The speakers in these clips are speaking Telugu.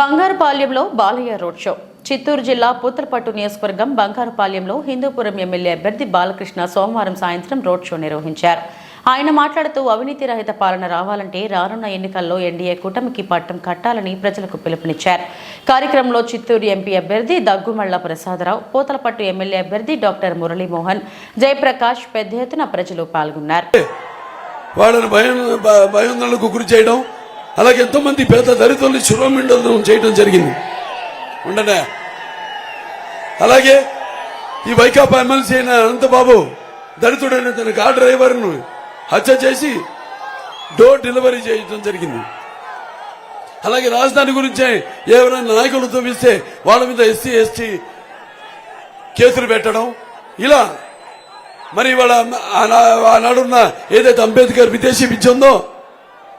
బంగారుపాలెంలో బాలయ్య రోడ్ షో. చిత్తూరు జిల్లా పూతలపట్టు నియోజకవర్గం బంగారుపాలెంలో హిందూపురం ఎమ్మెల్యే అభ్యర్థి బాలకృష్ణ సోమవారం సాయంత్రం రోడ్ షో నిర్వహించారు. ఆయన మాట్లాడుతూ అవినీతి రహిత పాలన రావాలంటే రానున్న ఎన్నికల్లో ఎన్డీఏ కూటమికి పట్టం కట్టాలని ప్రజలకు పిలుపునిచ్చారు. కార్యక్రమంలో చిత్తూరు ఎంపీ అభ్యర్థి దగ్గుమళ్ళ ప్రసాదరావు పూతలపట్టు ఎమ్మెల్యే అభ్యర్థి డాక్టర్ మురళీమోహన్ జయప్రకాష్ పెద్ద ఎత్తున ప్రజలు పాల్గొన్నారు. వాళ్ళని భయం భయోందనలకు గురి చేయడం అలాగే ఎంతోమంది పేద దళితుల్ని శిరోమిండలం చేయడం జరిగింది. ఉండనే. అలాగే ఈ వైకాపా ఎమ్మెల్సీ అయిన అనంతబాబు దళితుడైన తన కార్ డ్రైవర్ను హత్య చేసి డోర్ డెలివరీ చేయడం జరిగింది. అలాగే రాజధాని గురించి ఎవరైనా నాయకులు చూపిస్తే వాళ్ళ మీద ఎస్సీ ఎస్టీ కేసులు పెట్టడం. ఇలా మరి వాళ్ళ ఆనాడున్న ఏదైతే అంబేద్కర్ విదేశీ విద్య ఉందో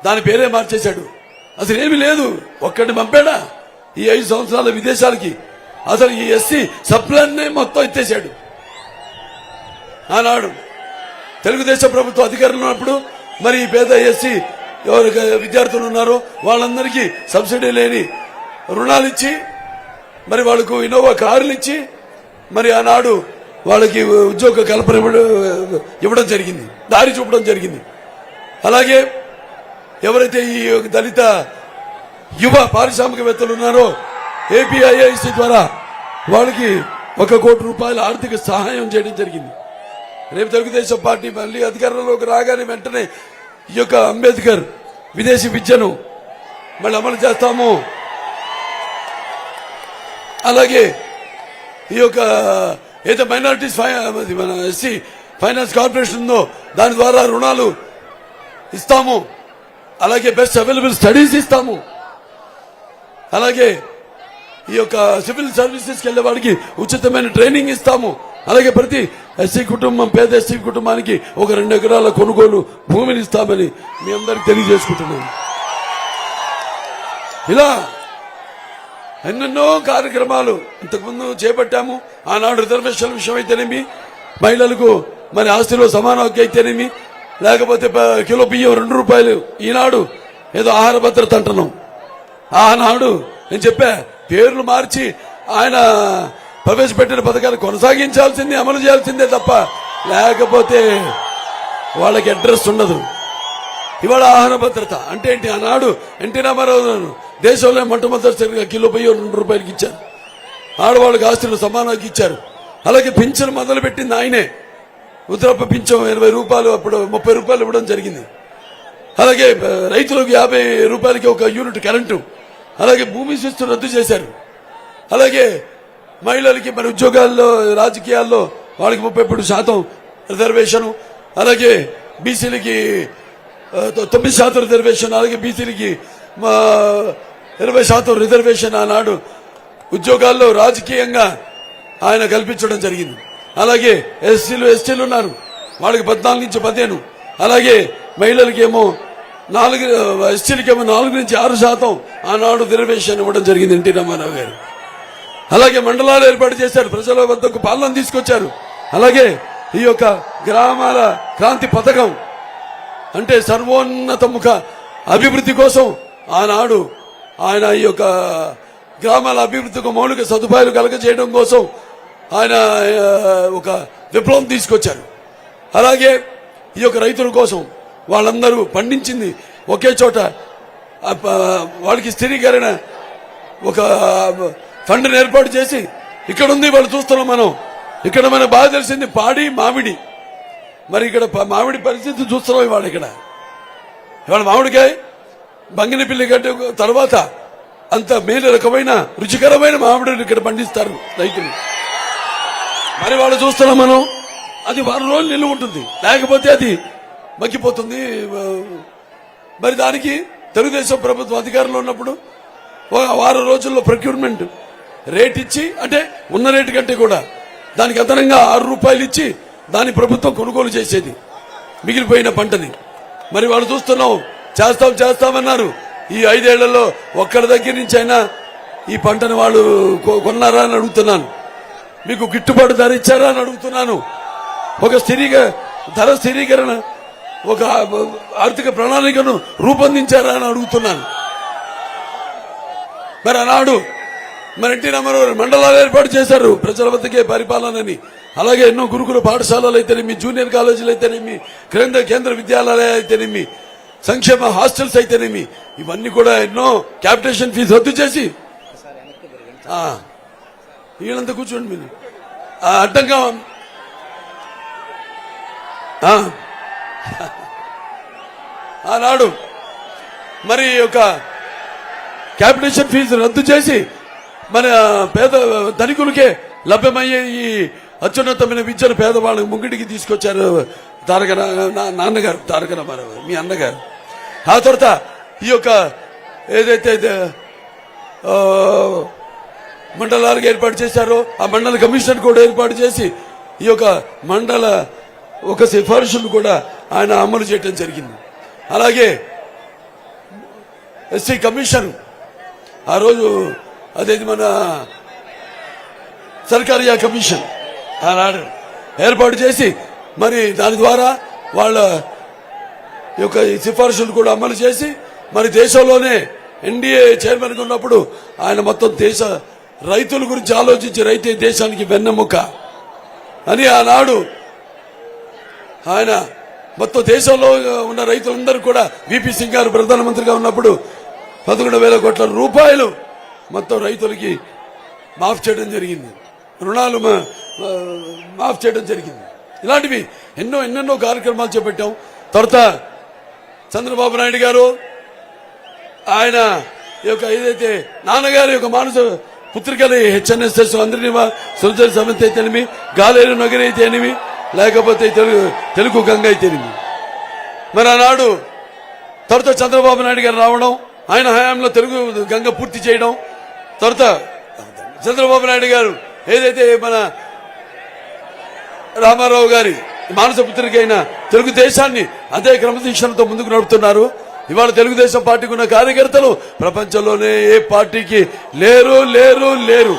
దాని పేరే మార్చేశాడు. అసలు ఏమీ లేదు. ఒక్కడిని పంపాడా? ఈ ఐదు సంవత్సరాల విదేశాలకి. అసలు ఈ ఎస్సీ సప్లాన్నే మొత్తం ఎత్తేసాడు ఆనాడు తెలుగుదేశం ప్రభుత్వం అధికారంలో ఉన్నప్పుడు మరి ఈ పేద ఎస్సీ ఎవరు విద్యార్థులు ఉన్నారో వాళ్ళందరికీ సబ్సిడీ లేని రుణాలు ఇచ్చి మరి వాళ్ళకు ఇన్నోవా కార్లు ఇచ్చి మరి ఆనాడు వాళ్ళకి ఉద్యోగ కల్పన ఇవ్వడం- ఇవ్వడం జరిగింది. దారి చూపడం జరిగింది. అలాగే ఎవరైతే ఈ దళిత యువ పారిశ్రామికవేత్తలు ఉన్నారో ఏపీఐఐసి ద్వారా వాళ్ళకి ఒక కోటి రూపాయల ఆర్థిక సహాయం చేయడం జరిగింది. రేపు తెలుగుదేశం పార్టీ మళ్ళీ అధికారంలోకి రాగానే వెంటనే ఈ యొక్క అంబేద్కర్ విదేశీ విద్యను మళ్ళీ అమలు చేస్తాము. అలాగే ఈ యొక్క ఏదో మైనారిటీస్ మన ఎస్సీ ఫైనాన్స్ కార్పొరేషన్ ఉందో దాని ద్వారా రుణాలు ఇస్తాము. అలాగే బెస్ట్ అవైలబుల్ స్టడీస్ ఇస్తాము. అలాగే ఈ యొక్క సివిల్ సర్వీసెస్కి వెళ్ళే వాడికి ఉచితమైన ట్రైనింగ్ ఇస్తాము. అలాగే ప్రతి ఎస్సీ కుటుంబం పేద ఎస్సీ కుటుంబానికి ఒక రెండు ఎకరాల కొనుగోలు భూమిని ఇస్తామని మీ అందరికి తెలియజేసుకుంటున్నాను. ఇలా ఎన్నెన్నో కార్యక్రమాలు ఇంతకుముందు చేపట్టాము. ఆనాడు రిజర్వేషన్ విషయం అయితేనేమి మహిళలకు మరి ఆస్తిలో సమాన హక్కు అయితేనేమి లేకపోతే కిలో బియ్యం రెండు రూపాయలు. ఈనాడు ఏదో ఆహార భద్రత అంటున్నాం. ఆనాడు నేను చెప్పా పేర్లు మార్చి ఆయన ప్రవేశపెట్టిన పథకాలు కొనసాగించాల్సిందే అమలు చేయాల్సిందే తప్ప లేకపోతే వాళ్ళకి అడ్రస్ ఉండదు. ఇవాళ ఆహార భద్రత అంటే ఏంటి? ఆనాడు ఎన్టీ రామారావు దేశంలో మొట్టమొదటిసారిగా కిలో బియ్యం రెండు రూపాయలకి ఇచ్చారు. ఆడవాళ్ళకి ఆస్తులు సమానంగా ఇచ్చారు. అలాగే పింఛను మొదలు పెట్టింది ఆయనే. ఉత్తరప్ప పింఛం ఎనభై రూపాయలు అప్పుడు ముప్పై రూపాయలు ఇవ్వడం జరిగింది. అలాగే రైతులకు యాభై రూపాయలకి ఒక యూనిట్ కరెంటు అలాగే భూమి శిస్తు రద్దు చేశారు. అలాగే మహిళలకి మరి ఉద్యోగాల్లో రాజకీయాల్లో వాళ్ళకి ముప్పై మూడు శాతం రిజర్వేషన్ అలాగే బీసీలకి తొమ్మిది శాతం రిజర్వేషన్ అలాగే బీసీలకి మా ఇరవై శాతం రిజర్వేషన్ ఆనాడు ఉద్యోగాల్లో రాజకీయంగా ఆయన కల్పించడం జరిగింది. అలాగే ఎస్సీలు ఎస్టీలు ఉన్నారు. వాళ్ళకి పద్నాలుగు నుంచి పదిహేను. అలాగే మహిళలకేమో నాలుగు ఎస్టీలకేమో నాలుగు నుంచి ఆరు శాతం ఆనాడు రిజర్వేషన్ ఇవ్వడం జరిగింది ఎన్టీ రామారావు గారు. అలాగే మండలాలు ఏర్పాటు చేశారు. ప్రజల వద్దకు పాలన తీసుకొచ్చారు. అలాగే ఈ యొక్క గ్రామాల క్రాంతి పథకం అంటే సర్వోన్నతముఖ అభివృద్ధి కోసం ఆనాడు ఆయన ఈ యొక్క గ్రామాల అభివృద్ధికి మౌలిక సదుపాయాలు కలగజేయడం కోసం ఆయన ఒక విప్లవం తీసుకొచ్చారు. అలాగే ఈ యొక్క రైతుల కోసం వాళ్ళందరూ పండించింది ఒకే చోట వాళ్ళకి స్థిరీకరణ ఒక ఫండ్ని ఏర్పాటు చేసి ఇక్కడ ఉంది వాళ్ళు చూస్తున్నాం మనం. ఇక్కడ మనకు బాగా తెలిసింది పాడి మామిడి. మరి ఇక్కడ మామిడి పరిస్థితి చూస్తున్నాం ఇవాళ ఇక్కడ. ఇవాళ మామిడికాయ బంగిన పిల్లి కంటే తర్వాత అంత మేలు రకమైన రుచికరమైన మామిడిని ఇక్కడ పండిస్తారు రైతులు. మరి వాళ్ళు చూస్తున్నాం మనం. అది వారం రోజులు నిల్వ ఉంటుంది. లేకపోతే అది మగ్గిపోతుంది. మరి దానికి తెలుగుదేశం ప్రభుత్వం అధికారంలో ఉన్నప్పుడు ఒక వారం రోజుల్లో ప్రొక్యూర్మెంట్ రేట్ ఇచ్చి అంటే ఉన్న రేటు కంటే కూడా దానికి అదనంగా ఆరు రూపాయలు ఇచ్చి దాని ప్రభుత్వం కొనుగోలు చేసేది. మిగిలిపోయిన పంటని. మరి వాళ్ళు చూస్తున్నాం చేస్తాం చేస్తామన్నారు. ఈ ఐదేళ్ళలో ఒక్కడి దగ్గర నుంచి అయినా ఈ పంటను వాళ్ళు కొ- కొన్నారా అని అడుగుతున్నాను. మీకు గిట్టుబాటు ధర ఇచ్చారా అని అడుగుతున్నాను. ఒక స్థిరీక ధర స్థిరీకరణ ఒక ఆర్థిక ప్రణాళికను రూపొందించారా అని అడుగుతున్నాను. మరి ఆనాడు మరి ఎన్టీ రామారావు మండలాలు ఏర్పాటు చేశారు ప్రజల వద్దకే పరిపాలనని. అలాగే ఎన్నో గురుకుల పాఠశాలలు అయితేనేమి జూనియర్ కాలేజీలు అయితేనేమి కేంద్ర కేంద్ర విద్యాలయాలు అయితేనేమి సంక్షేమ హాస్టల్స్ అయితేనేమి ఇవన్నీ కూడా ఎన్నో క్యాపిటేషన్ ఫీజు రద్దు చేసి. ఆ, వీళ్ళంతా కూర్చోండి మీరు. అడ్డంగా ఆనాడు మరి యొక్క క్యాపిటేషన్ ఫీజు రద్దు చేసి మన పేద ధనికులకే లభ్యమయ్యే ఈ అత్యున్నతమైన విద్యను పేదవాళ్ళకి ముంగిటికి తీసుకొచ్చారు తారక నాన్నగారు తారక రామారావు మీ అన్నగారు. ఆ తర్వాత ఈ యొక్క ఏదైతే మండలాలకు ఏర్పాటు చేశారో. ఆ మండల కమిషన్ కూడా ఏర్పాటు చేసి ఈ యొక్క మండల ఒక సిఫార్సును కూడా ఆయన అమలు చేయడం జరిగింది. అలాగే ఎస్సీ కమిషన్ ఆ రోజు అదేది మన సర్కారియా కమిషన్ ఆనాడు ఏర్పాటు చేసి మరి దాని ద్వారా వాళ్ళ యొక్క సిఫార్సులు కూడా అమలు చేసి మరి దేశంలోనే ఎన్డీఏ చైర్మన్ ఉన్నప్పుడు ఆయన మొత్తం దేశ రైతుల గురించి ఆలోచించి రైతే దేశానికి వెన్నెముక. అని ఆనాడు ఆయన మొత్తం దేశంలో ఉన్న రైతులందరూ కూడా విపి సింగ్ గారు ప్రధానమంత్రిగా ఉన్నప్పుడు పదకొండు వేల కోట్ల రూపాయలు మొత్తం రైతులకి మాఫ్ చేయడం జరిగింది. రుణాలు మాఫ్ చేయడం జరిగింది. ఇలాంటివి ఎన్నో ఎన్నెన్నో కార్యక్రమాలు చేపట్టాం. తర్వాత చంద్రబాబు నాయుడు గారు ఆయన యొక్క ఏదైతే నాన్నగారి యొక్క మానస పుత్రికలు హెచ్ఎన్ఎస్ఎస్ అందరినీ సృజన సమితి అయితేనేమి గాలేరు నగరి అయితేనేమి లేకపోతే తెలుగు తెలుగు గంగ అయితే మరి ఆనాడు తర్వాత చంద్రబాబు నాయుడు గారు రావడం ఆయన హయాంలో తెలుగు గంగ పూర్తి చేయడం తర్వాత చంద్రబాబు నాయుడు గారు ఏదైతే మన రామారావు గారి మానస పుత్రికైన తెలుగుదేశాన్ని అదే క్రమశిక్షణతో ముందుకు నడుపుతున్నారు ఇవాళ తెలుగుదేశం పార్టీకి ఉన్న కార్యకర్తలు ప్రపంచంలోనే ఏ పార్టీకి లేరు లేరు లేరు.